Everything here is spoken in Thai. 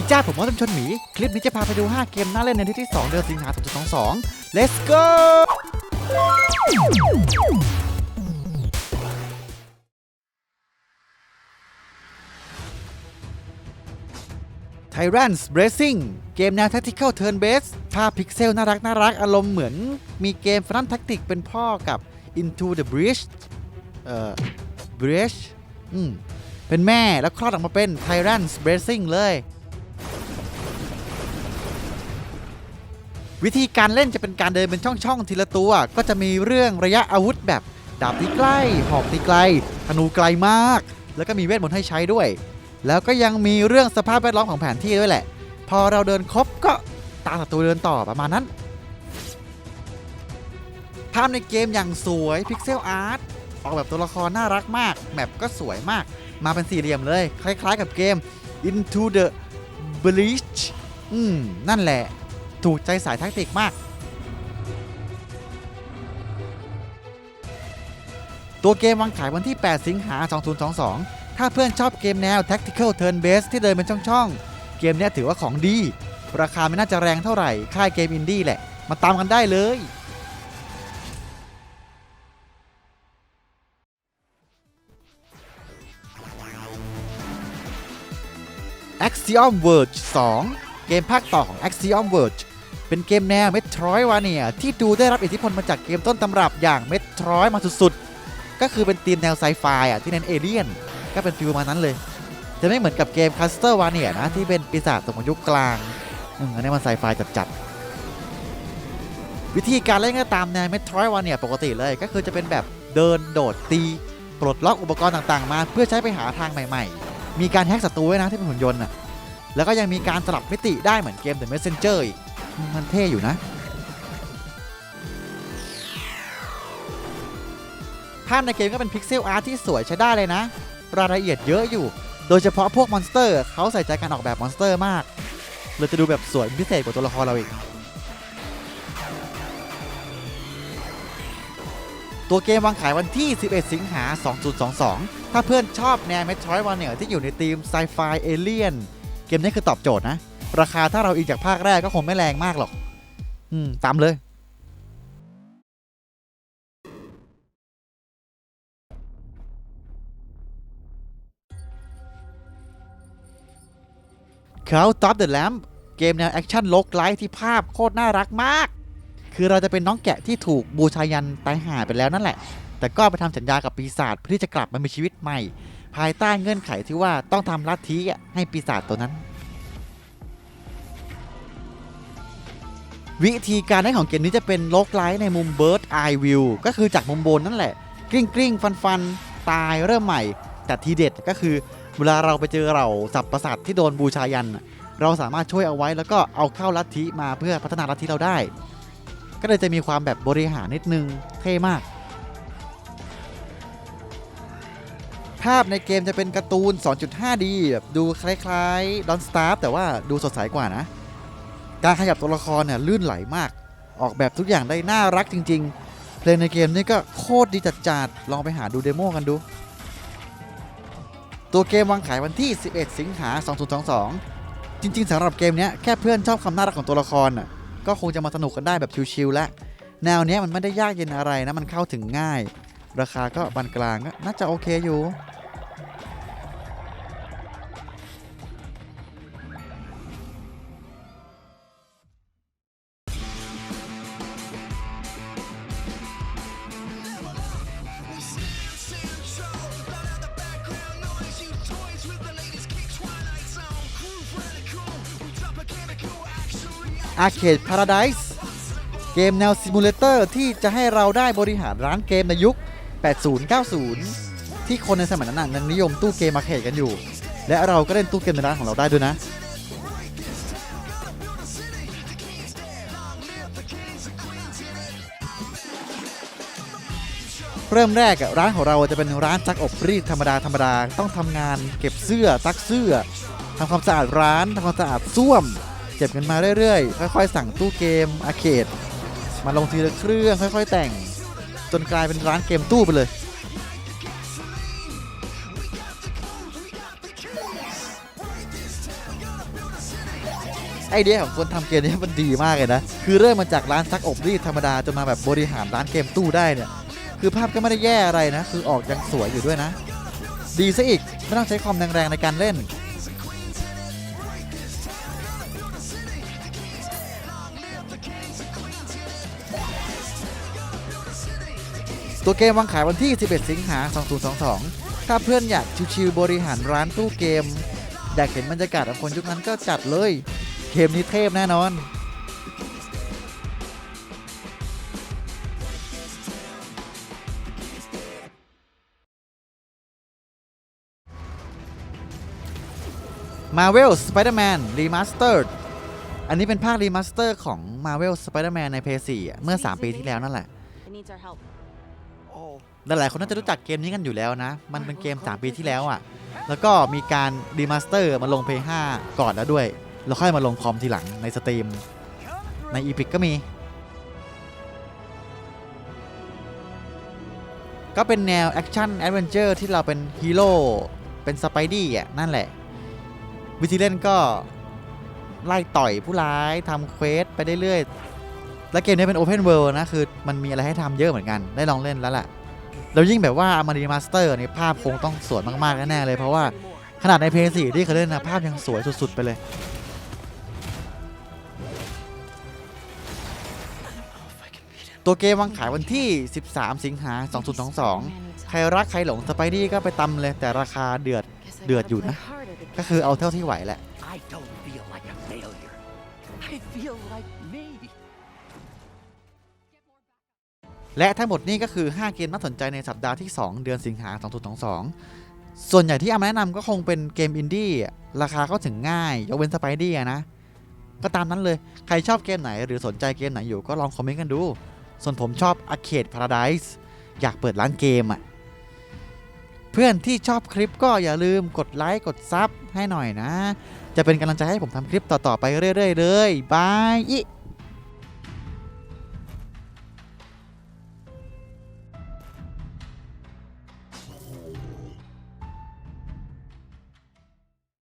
ดีจ้าผมมอสชนหมี คลิปนี้จะพาไปดู 5 เกมน่าเล่นในที่ที่ 2 เดือนสิงหาคม2022 let's go Tyrant's Racing เกมแนว Tactical Turn Based ภาพพิกเซลน่ารักน่ารักอารมณ์เหมือน มีเกม Final Tactic เป็นพ่อกับ Into the Breach เอ่อ Breach อืมเป็นแม่แล้วคลอดออกมาเป็น Tyrant's Bracing เลย วิธีการเล่นจะเป็นการเดินเป็นช่องๆทีละตัว ก็จะมีเรื่องระยะอาวุธแบบดาบตีใกล้หอกตีไกลธนูไกลมาก แล้วก็มีเวทมนต์ให้ใช้ด้วย แล้วก็ยังมีเรื่องสภาพแวดล้อมของแผนที่ด้วยแหละ พอเราเดินครบก็ตามศัตรูเดินต่อประมาณนั้นภาพในเกมอย่างสวยพิกเซลอาร์ตออกแบบตัวละครน่ารักมาก แมปก็สวยมาก มาเป็นสี่เหลี่ยมเลย คล้ายๆกับเกม Into the Breach อืม นั่นแหละ ถูกใจสายแทคติกมาก ตัวเกมวางขายวันที่ 8 สิงหา 2022 ถ้าเพื่อนชอบเกมแนว Tactical Turn Based ที่เดินเป็นช่องๆ เกมเนี้ยถือว่าของดี ราคาไม่น่าจะแรงเท่าไหร่ ค่ายเกมอินดี้แหละ มาตามกันได้เลย Axiom Verge 2 เกมภาคต่อของ Axiom Verge เป็นเกมแนว Metroidvania ที่ดูได้รับอิทธิพลมาจากเกมต้นตำรับอย่าง Metroid มาสุดๆ ก็คือเป็นธีมแนวไซไฟอะที่เน้นเอเลี่ยน ก็เป็นฟิลมานั้นเลย จะไม่เหมือนกับเกม Castlevania นะที่เป็นปีศาจสมัยยุคกลางอันนี้มันไซไฟจัดๆวิธีการเล่นก็ตามแนว Metroidvania ปกติเลยก็คือจะเป็นแบบเดินโดดตีปลดล็อกอุปกรณ์ต่างๆ มา เพื่อใช้ไปหาทางใหม่ๆ มีการแฮกศัตรูไว้นะที่เป็นหุ่นยนต์อะแล้วก็ยังมีการสลับมิติได้เหมือนเกม The Messenger อีก มันเท่อยู่นะ ภาพในเกมก็เป็นพิกเซลอาร์ตที่สวยใช้ได้เลยนะ รายละเอียดเยอะอยู่ โดยเฉพาะพวกมอนสเตอร์เขาใส่ใจการออกแบบมอนสเตอร์มากเลยจะดูแบบสวยพิเศษกว่าตัวละครเราอีก ตัวเกมวางขายวันที่ 11 สิงหา 2022 ถ้าเพื่อนชอบแนว Metroidvania ที่อยู่ในธีมไซไฟเอเลียน เกมนี้คือตอบโจทย์นะ ราคาถ้าเราอิงจากภาคแรกก็คงไม่แรงมากหรอก อืม ตามเลยเขา Top the Lamp เกมแนวแอคชั่นโลกไลท์ที่ภาพโคตรน่ารักมาก คือเราจะเป็นน้องแกะที่ถูกบูชายันตายหาไปแล้วนั่นแหละ แต่ก็ไปทำสัญญากับปีศาจเพื่อที่จะกลับมามีชีวิตใหม่ ภายใต้เงื่อนไขที่ว่าต้องทำลัทธิให้ปีศาจตัวนั้น วิธีการเล่นของเกมนี้จะเป็นโลกไลท์ในมุม Bird Eye View ก็คือจากมุมบนนั่นแหละ กริ้งกริ้งฟันฟันตายเริ่มใหม่ แต่ทีเด็ดก็คือ เวลาเราไปเจอเราสับประสาทที่โดนบูชายัน เราสามารถช่วยเอาไว้แล้วก็เอาเข้าลัทธิมาเพื่อพัฒนาลัทธิเราได้ ก็เลยจะมีความแบบบริหารนิดนึงเท่มาก ภาพในเกมจะเป็นการ์ตูน 2.5D แบบดูคล้ายๆ Don't Starve แต่ว่าดูสดใสกว่านะ การขยับตัวละครเนี่ยลื่นไหลมาก ออกแบบทุกอย่างได้น่ารักจริง ๆ เพลงในเกมนี่ก็โคตรดีจัดๆลองไปหาดูเดโมกันดู ตัวเกมวางขายวันที่ 11 สิงหา 2022 จริง ๆสำหรับเกมเนี้ยแค่เพื่อนชอบความน่ารักของตัวละครน่ะก็คงจะมาสนุกกันได้แบบชิลๆแล้วแนวเนี้ยมันไม่ได้ยากเย็นอะไรนะมันเข้าถึงง่าย ราคาก็ปานกลางก็น่าจะโอเคอยู่ Arcade Paradise เกมแนวซิมูเลเตอร์ที่จะให้เราได้บริหารร้านเกมในยุค 80-90 ที่คนในสมัยนั้นนะยังนิยมตู้เกมอาเคดกันอยู่ และเราก็เล่นตู้เกมในร้านของเราได้ด้วยนะ เริ่มแรกร้านของเราจะเป็นร้านซักอบรีดธรรมดาธรรมดาต้องทำงานเก็บเสื้อซักเสื้อทำความสะอาดร้านทำความสะอาดส้วม เก็บกันมาเรื่อยๆ ค่อยๆ สั่งตู้เกมอาเคดมาลงทีละเครื่องค่อย ๆ แต่ง จนกลายเป็นร้านเกมตู้ไปเลย ไอเดียของคนทำเกมนี้มันดีมากเลยนะ คือเริ่มมาจากร้านซักอบรีดธรรมดา จนมาแบบบริหารร้านเกมตู้ได้เนี่ย คือภาพก็ไม่ได้แย่อะไรนะ คือออกยังสวยอยู่ด้วยนะ ดีซะอีกไม่ต้องใช้ความแรงๆในการเล่น ตัวเกมวางขายวันที่ 11 สิงหา 2022 ถ้าเพื่อนอยากชิวๆบริหารร้านตู้เกม อยากเห็นบรรยากาศของคนยุคนั้นก็จัดเลย เกมนี้เทพแน่นอน Marvel Spider-Man Remastered อันนี้เป็นภาครีมาสเตอร์ของ Marvel Spider-Man ใน PS4 เมื่อ 3 ปีที่แล้วนั่นแหละ หลายๆคนน่าจะรู้จักเกมนี้กันอยู่แล้วนะ มันเป็นเกม 3 ปีที่แล้วอะ่ะ แล้วก็มีการรีมาสเตอร์มาลง p 5ก่อนแล้วด้วย แล้วค่อยมาลงคอมทีหลังในสตรีม ใน Epic ก็มี ก็เป็นแนวแอคชั่นแอดเวนเจอร์ที่เราเป็นฮีโร่ เป็นสไปดี้อะนั่นแหละ วิธีเล่นก็ไล่ต่อยผู้ร้ายทำเควสไปเรื่อย และเกมนี้เป็น Open World นะคือมันมีอะไรให้ทำเยอะเหมือนกันได้ลองเล่นแล้วแหละแล้วยิ่งแบบว่าอมารีมาสเตอร์นี่ภาพคงต้องสวยมากๆแน่เลย เพราะว่าขนาดในเพย์สี่ที่เขาเล่นนะภาพยังสวยสุดๆไปเลยตัวเกมวางขายวันที่ 13 สิงหา 2022 ใครรักใครหลงสไปดี้ก็ไปตำเลย แต่ราคาเดือด Guess I Được gotta dù play nè. harder to ก็คือเอาเท่าที่ไหวแหละ และทั้งหมดนี้ก็คือ 5 เกมน่าสนใจในสัปดาห์ที่ 2 เดือนสิงหา2022 ส่วนใหญ่ที่เอามาแนะนำก็คงเป็นเกมอินดี้ราคาก็ถึงง่ายยกเว้นสไปดี้นะ ก็ตามนั้นเลย ใครชอบเกมไหนหรือสนใจเกมไหนอยู่ก็ลองคอมเมนต์กันดู ส่วนผมชอบ Arcade Paradise อยากเปิดร้านเกมอะ เพื่อนที่ชอบคลิปก็อย่าลืมกดไลค์กดซับให้หน่อยนะ จะเป็นกำลังใจให้ผมทำคลิปต่อๆไปเรื่อยๆเลยบายอิ